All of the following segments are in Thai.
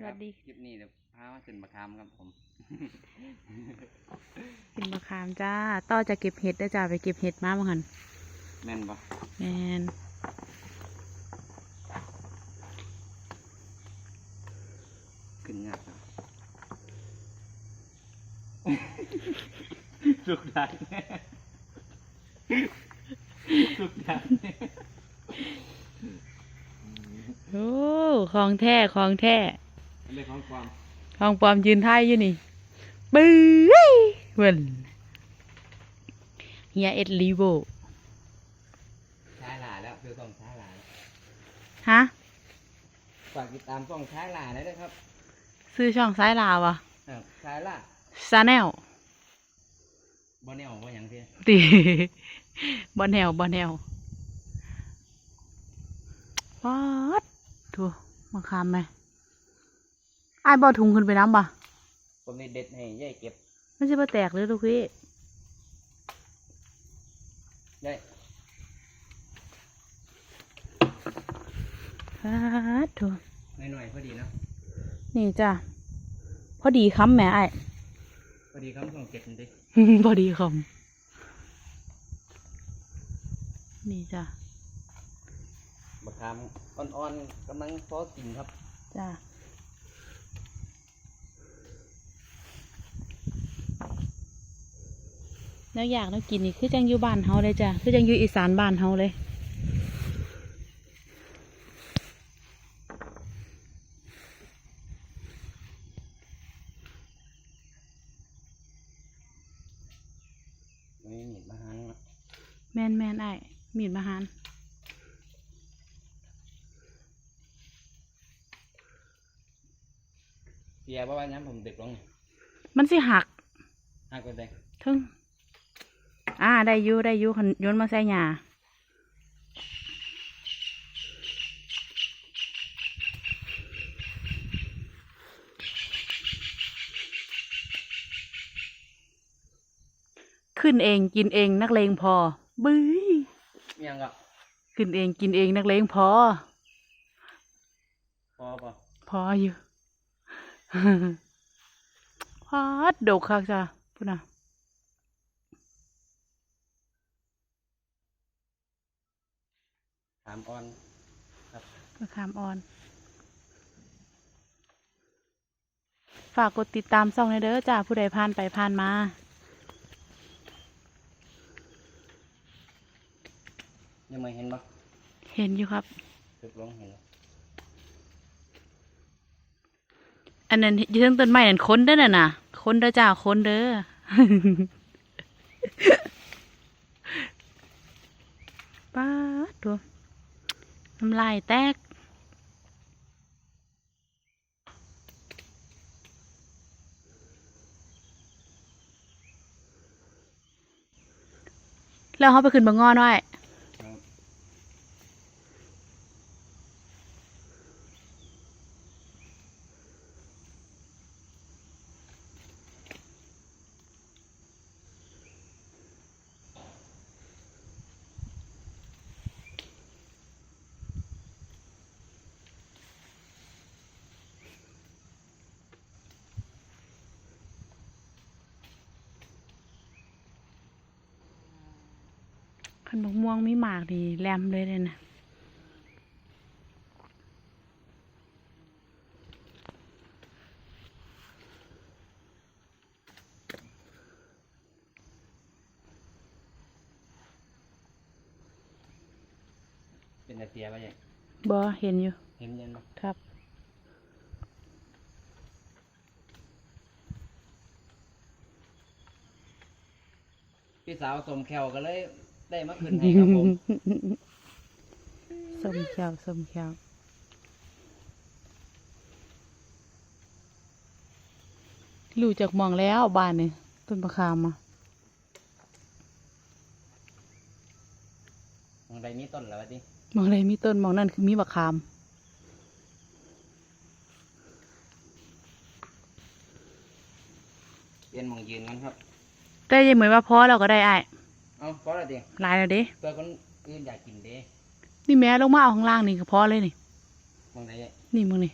สวัสดี คลิปนี้เดี๋ยวพามาขึ้นมะขามครับผม กินมะขามจ้าต่อจะเก็บเห็ดได้อจ้าไปเก็บเห็ดมาบ้างหันแม่นปะแมนขึ้นยากครับ สุกดักสุกดักโอ้ของแท้ของแท้ เรื่องของความของปลอมยืนท่ายอยู่นี่บื้อเบิ่นเฮียเอ็ดลีโวใช้หลาแล้วคือต้องใช้หลาแล้วฮะฝากติดตามช่องใช้หลาได้ด้วยครับซื้อช่องซ้ายลาวะเออใช้หลาซาแนลบ่แนวบ่หยังเพี้ยตีบอแนวบอแนววัดถูมาคามไหม ไอ้ายบอถุงขึ้นไปน้ำบ่ผมนี่เด็ดให้ย่ายเก็บไม่ใช่ปลาแตกเลยลูกพี่ย่ายวัดถูหน่อยๆพอดีเนาะนี่จ้ะพอดีค้ำแหม่ไอ้าย พอดีคำช่องเก็บนี่ดิพอดีคำนี่จ้ะมะขามอ่อนๆกำลังพอกินครับ จ้ะ แล้วอยากแล้วกินนี่คือจังอยู่บ้านเฮาเลยจ้ะคือจังอยู่อีสานบ้านเฮาเลยไม่มีดมาหันเนาะแมนแมนไอ้ายมีดมาหานเสียเพราะว่าย้ำผมเด็กลงนี่มันสิหักหักไปได้ทึง อ่า ได้อยู่ได้อยู่คันโยนมาใส่หญ้าขึ้นเองกินเองนักเลงพอบื้อเมียงก็ขึ้นเองกินเองนักเลงพอ พอปะพออยู่พอดดกคักจ้ะพูดนะามอ่อนมะขามอ่อน ฝากกดติดตามช่องในอยเด้อจ้าผู้ใดผ่านไปผ่านมายังไม่เห็นปะเห็นอยู่ครับ ตึกลงเห็นปะอันนั้นอยืนต้นไม้นั่นค้นเด้อน่ะน่ะค้นเด้อจ้าค้นเด้อ ป้าดตัว น้ำลายแตก แล้วเขาไปขึ้นบางงอนไว้ นบกม่วงมีหมากดีแลมเลยเลยนะเป็นแต่เสียปะเนี่ยบอเห็นอยู่ เห็นยันปะครับพี่สาวสมแขวก็เลย ได้มาขึ้นให้ครับผมสมแขวสมแขวรู้จากหมองแล้วบ้านนี่ต้นประคามมามองใดมีต้นแล้ววะดิหมองใดมีต้นหมองนั่นคือมีบักคามเปลี่ยนหมองยืนกันครับแต่ยังเหมือนว่าพอเราก็ได้ไอ้าย เอาพอแล้วดิหลายแล้วเด้เพื่อคนอื่นอยากกินเด้นี่แม่ลงมาเอาข้างล่างนี่ก็พอเลยนี่มองใดนี่มึงนี่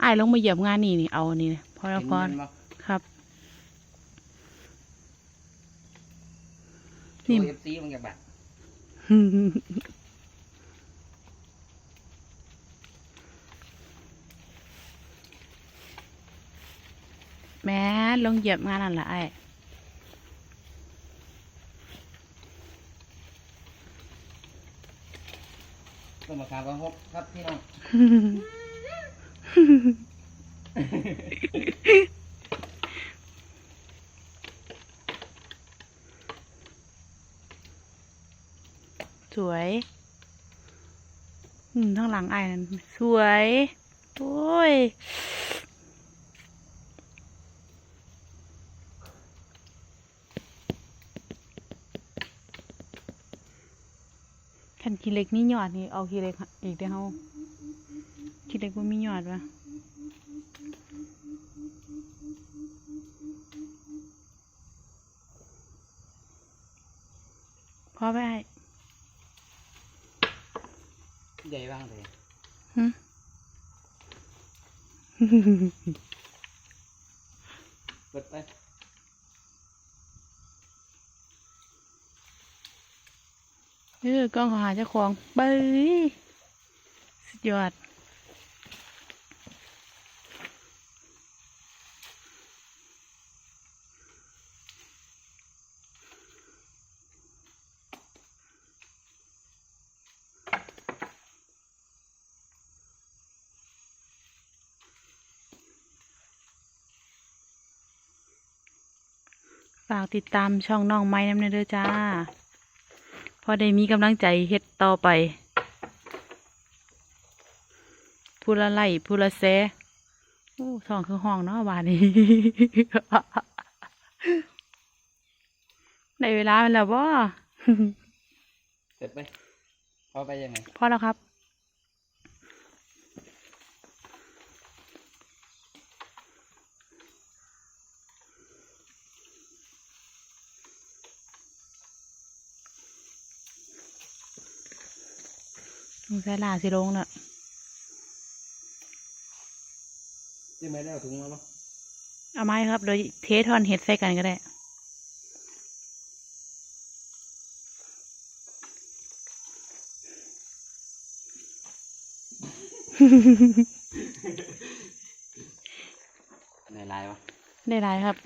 ไอ้ายลงมาเหยียบงานนี่นี่เอาอันนี่พอแล้วพอเห็นมันบ่ครับโชนี่ว์ FC มันจะบัดแม่ลงเหยียบงานนั่นละไอ้ ต้นมะขามก็ฮบครับพี่น้องสวยอืมข้งหลังไอ้นั่นสวย โอ้ย ขันขี้เหล็กนี่หยอดนี่เอาขี้เหล็กอีกเดี๋ยวเขาขี้เหล็กว่ามีหยอดวะพอไปไอ้ใหญ่บ้างเลยหึ เปิดไป เออกล้องเขาหาเจ้าของเบ้ยสุดยอดฝากติดตามช่องน้องไม้น้ำเนยเด้อจ้า อได้มีกำลังใจเฮ็ดต่อไปพูละไล่พูละแซโอ้ท้องคือห้องเนาะวานนี้ได้เวลาแล้วบ่เปิดไปพอไปยังไงพอแล้วครับ สงสัยหลาสิลงน่ะยังไม่ได้เอาถุงมาปะเอาไม้ครับ โดยเททอนเห็ดใส่กันก็ได้ในลายวะได้ไรครับ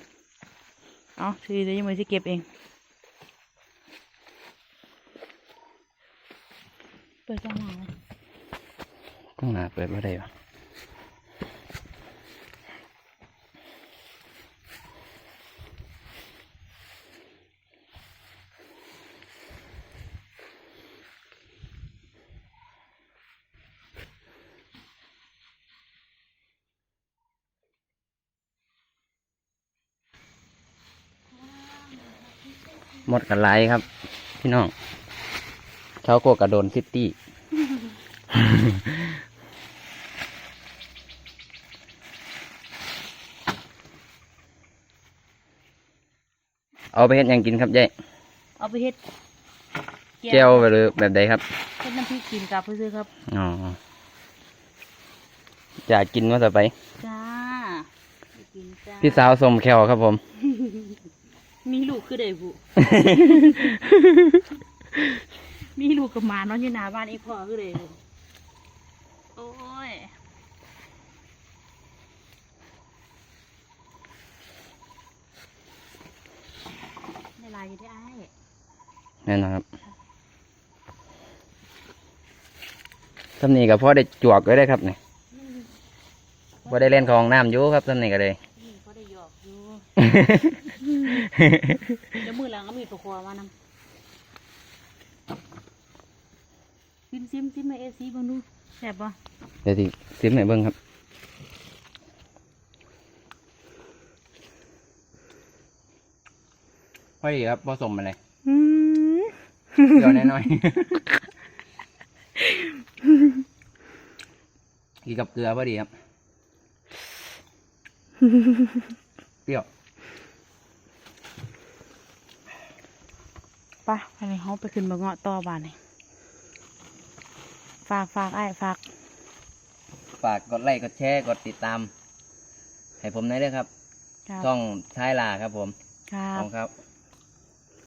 เอาซื้อเดี๋ยวยังไม่สิเก็บเอง ปิดกล้องหน้าเลยข้างหน้าเปิดว่าได้ปะหมดกันไลครับ พี่น้องเขาโกกระโดนซิตี้ เอาไปเฮ็ดหยังกินครับยายเอาไปเฮ็ดเจียวไปหรือแบบใดครับเฮ็ดน้ำพริกกินกับเพื่อซื้อครับอ๋อจะกินว่าต่อไปจ้าไปกินจ้าพี่สาวสมแควครับผม มีลูกคือเด็กบุมีลูกกับหมาเนอนอยู่หน้าบ้านอีพ่อคือเด็กบุ โอ้ยในลายอยู่ที่ไอ้ายแน่นอนครับสำนีกับพ่อได้จวกไว้ได้ครับนี่พ่ได้เล่นของน้ำอยู่ครับสำนีก็เลยนี่ก็ได้หยอกอยู่เดี๋ยวมือหลังก็มีประคอมานำซิมซิมซิมมาเอซีเบังดู แซ่บปะเดี๋ยวที่ซิมให้เบิ้งครับพอดีครับผสมอะไรอืมเดี๋ยวน้อยๆกินกับเกลือพอดีครับ เปรี้ยวไปะไปในห้องไปขึ้นมาเงาะต่อบ้านนี่ ฝากฝากไอ้ายฝาก ฝากกดไลค์กดแชร์กดติดตาม ให้ผมหน่อยด้วยครับ ครับช่องท้ายลาครับผมครัขบอบคุณครับ